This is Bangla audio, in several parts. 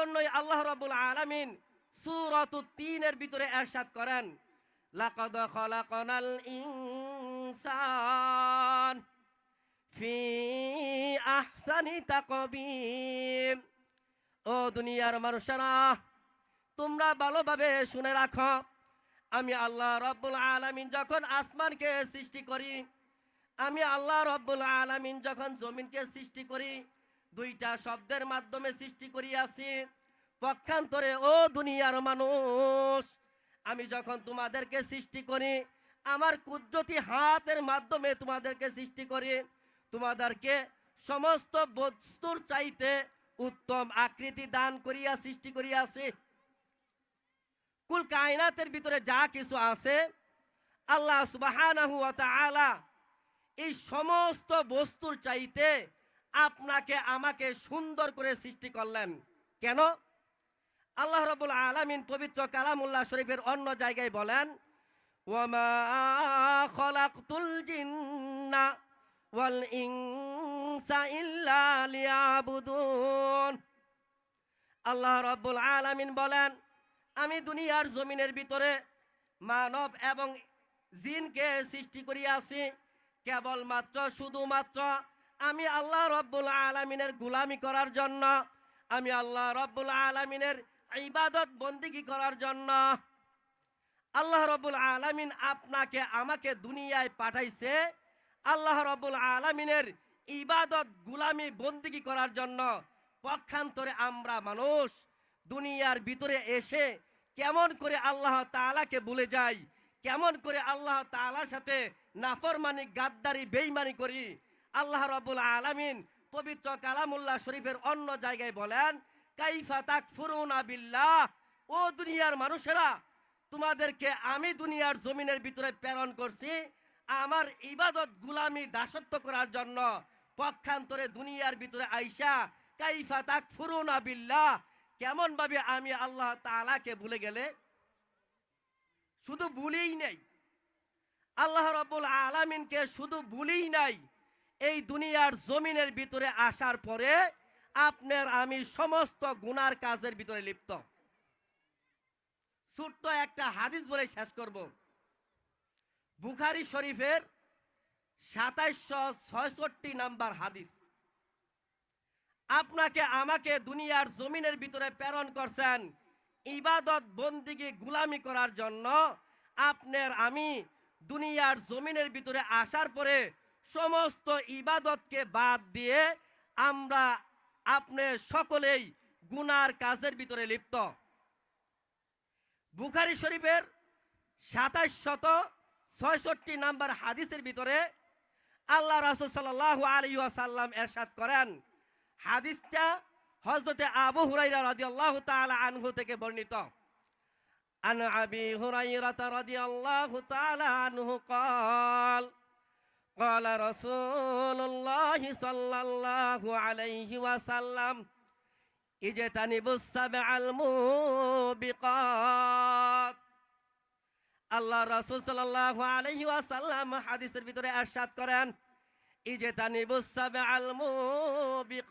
জন্যই আল্লাহ রাব্বুল আলামিন সূরাতু তিনের ভিতরে এরশাদ করেন খলাকনাল ইনসান ফি আহসানি ও দুনিয়ার মানুষেরা, তোমরা ভালোভাবে শুনে রাখো, আমি আল্লাহ রব্বুল আলামিন যখন আসমানকে সৃষ্টি করি, আমি আল্লাহ রব্বুল আলামিন যখন জমিনকে সৃষ্টি করি দুইটা শব্দের মাধ্যমে সৃষ্টি করিয়াছি। পক্ষান্তরে, ও দুনিয়ার মানুষ, আমি যখন তোমাদেরকে সৃষ্টি করি, আমার কুদরতি হাতের মাধ্যমে তোমাদেরকে সৃষ্টি করি, তোমাদেরকে সমস্ত বস্তুর চাইতে উত্তম আকৃতি দান করিয়া সৃষ্টি করিয়াছি। কুল কায়নাতের ভিতরে যা কিছু আছে, আল্লাহ তাআলা এই সমস্ত বস্তুর চাইতে আপনাকে আমাকে সুন্দর করে সৃষ্টি করলেন। কেন? আল্লাহ রাব্বুল আলামিন পবিত্র কালামুল্লাহ শরীফের অন্য জায়গায় বলেন আল্লাহ রাব্বুল আলামিন বলেন, আমি দুনিয়ার জমিনের ভিতরে মানব এবং জিনকে সৃষ্টি করিয়াছি। কেবলমাত্র, শুধুমাত্র আমি আল্লাহ রব্বুল আলমিনের গুলামি করার জন্য, আমি আল্লাহ রব্বুল আলমিনের ইবাদত বন্দিগি করার জন্য, আল্লাহ রব্বুল আলমিন আপনাকে আমাকে দুনিয়ায় পাঠাইছে আল্লাহ রব্বুল আলমিনের ইবাদত গুলামি বন্দিগি করার জন্য। পক্ষান্তরে আমরা মানুষ দুনিয়ার ভিতরে এসে কেমন করে আল্লাহ তাআলাকে ভুলে যাই, কেমন করে আল্লাহ তাআলার সাথে নাফরমানি, গাদ্দারি বেইমানি করি আল্লাহ রাব্বুল আলামিন পবিত্র কালামুল্লাহ শরীফের অন্য জায়গায় বলেন, কাইফা তাকফুরুনা বিল্লাহ। ও দুনিয়ার মানুষেরা, তোমাদেরকে আমি দুনিয়ার জমিনের ভিতরে প্রেরণ করছি, আমার ইবাদত গুলামি দাসত্ব করার জন্য। পক্ষান্তরে দুনিয়ার ভিতরে আইসা, কাইফা তাকফুরুনা বিল্লাহ। কেমন ভাবে আমি আল্লাহ তাআলাকে ভুলে গেলে? শুধু ভুলেই নেই। আল্লাহ রাব্বুল আলামিনকে শুধু ভুলেই নাই। এই দুনিয়ার জমিনের ভিতরে আসার পরে আপনার আমি সমস্ত গুনার কাজের ভিতরে লিপ্ত। ছোট্ট একটা হাদিস বলে শেষ করব। বুখারি শরীফের সাতাইশশো ছয়ষট্টি নাম্বার হাদিস। আপনাকে আমাকে দুনিয়ার জমিনের ভিতরে প্রেরণ করছেন ইবাদত বন্দিকে গুলামি করার জন্য। আপনার আমি দুনিয়ার জমিনের ভিতরে আসার পরে সমস্ত ইবাদতকে বাদ দিয়ে আমরা আপনি সকলেই গুনার কাজের ভিতরে লিপ্ত। বুখারি শরীফের সাতাশ শত ছয়ষট্টি নাম্বার হাদিসের ভিতরে আল্লাহ রাসুল সাল্লাহ আলী আসাল্লাম এরশাদ করেন। হাদিসটা হজরতে আবু হুরাই রাজি আল্লাহ আনহু থেকে বর্ণিত। আন আবি হুরাইরা রাজি আল্লাহ আনহু কল قال رسول الله صلى الله عليه وسلم اجتنبوا السبع الموبقات. الله رسول صلى الله عليه وسلم حديث البيتر أشهد قرآن اجتنبوا السبع الموبقات.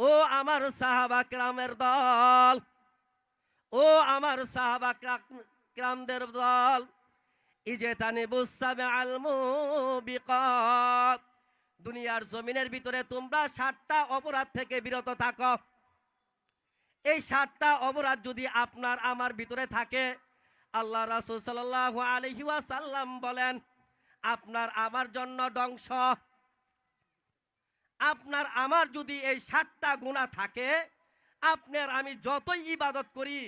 أو أمر صحابة كرام ارضال أو أمر صحابة كرام دربضال দুনিয়ার জমিনের ভিতরে তোমরা সাতটা অপরাধ থেকে বিরত থাকো। এই সাতটা অপরাধ যদি আপনার আমার ভিতরে থাকে, আল্লাহ রাসূল আলাইহি ওয়াসাল্লাম বলেন, আপনার আমার জন্য ধ্বংস। আপনার আমার যদি এই সাতটা গুণা থাকে, আপনার আমি যতই ইবাদত করি,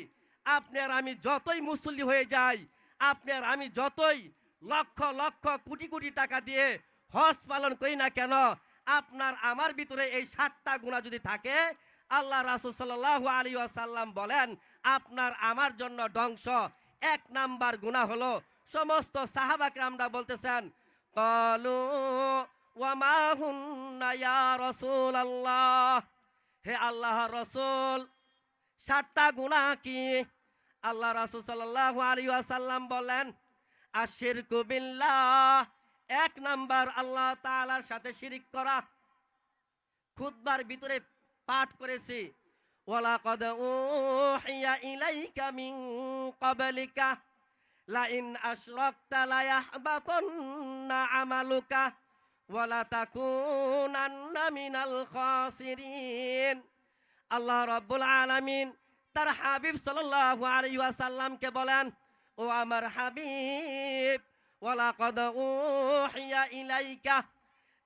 আপনার আমি যতই মুসল্লি হয়ে যাই আপনার আমি যতই লক্ষ লক্ষ, কোটি কোটি টাকা দিয়ে হজ পালন করি না কেন, আপনার আমার ভিতরে এই সাতটা গুণা যদি থাকে, আল্লাহ রাসুল সাল্লাহ আলী আসাল্লাম বলেন, আপনার আমার জন্য ধ্বংস এক নাম্বার গুণা হলো, সমস্ত সাহাবাকে আমরা বলতেছেন, কলু রসুল আল্লাহ হে আল্লাহ রসুল, সাতটা গুণা কি? আল্লাহ রাসুল সাল্লাহ বলেন আশির কুবিল্লাহ এক নাম্বার আল্লাহ তাআলার সাথে শিরিক করা। খুতবার ভিতরে পাঠ করেছি, ওয়ালাকাদ উহিয়া ইলাইকা মিন ক্বাবলিকা, লাইন আশরাকতা লায়াহবাতান্না আমালুকা, ওয়ালা তাকুনান্না মিনাল খাসিরিন। আল্লাহ রাব্বুল আলামিন তার হাবিব সাল্লাল্লাহু আলাইহি বলেন, ও আমার হাবিব, ওয়ালাকাদ উহিয়া ইলাইকা,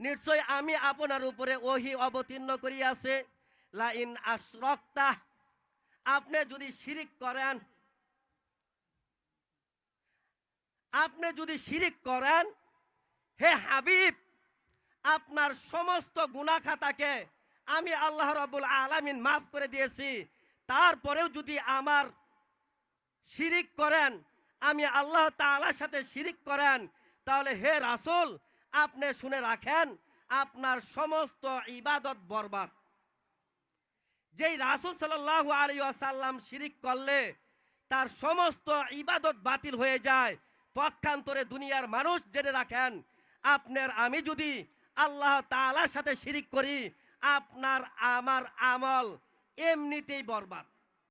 নিশ্চয় আমি আপনার উপরে ওহি অবতীর্ণ করিয়াছে। লাইন আশরাকতা, আপনি যদি শিরিক করেন, আপনি যদি শিরিক করেন, হে হাবিব, আপনার সমস্ত গুনাখাতাকে আমি আল্লাহ রাব্বুল আলামিন মাফ করে দিয়েছি। তারপরেও যদি আমার শিরিক করেন, আমি আল্লাহ তাআলার সাথে শিরিক করেন, তাহলে হে রাসূল, আপনি শুনে রাখেন, আপনার সমস্ত ইবাদত বরবাদ। যেই রাসূল সাল্লাল্লাহু আলাইহি ওয়াসাল্লাম শিরিক করলে, তার সমস্ত ইবাদত বাতিল হয়ে যায়। পক্ষান্তরে দুনিয়ার মানুষ জেনে রাখেন, আপনার আমি যদি আল্লাহ তাআলার সাথে শিরিক করি, আপনার আমার আমল এমনিতেই বরবাদ।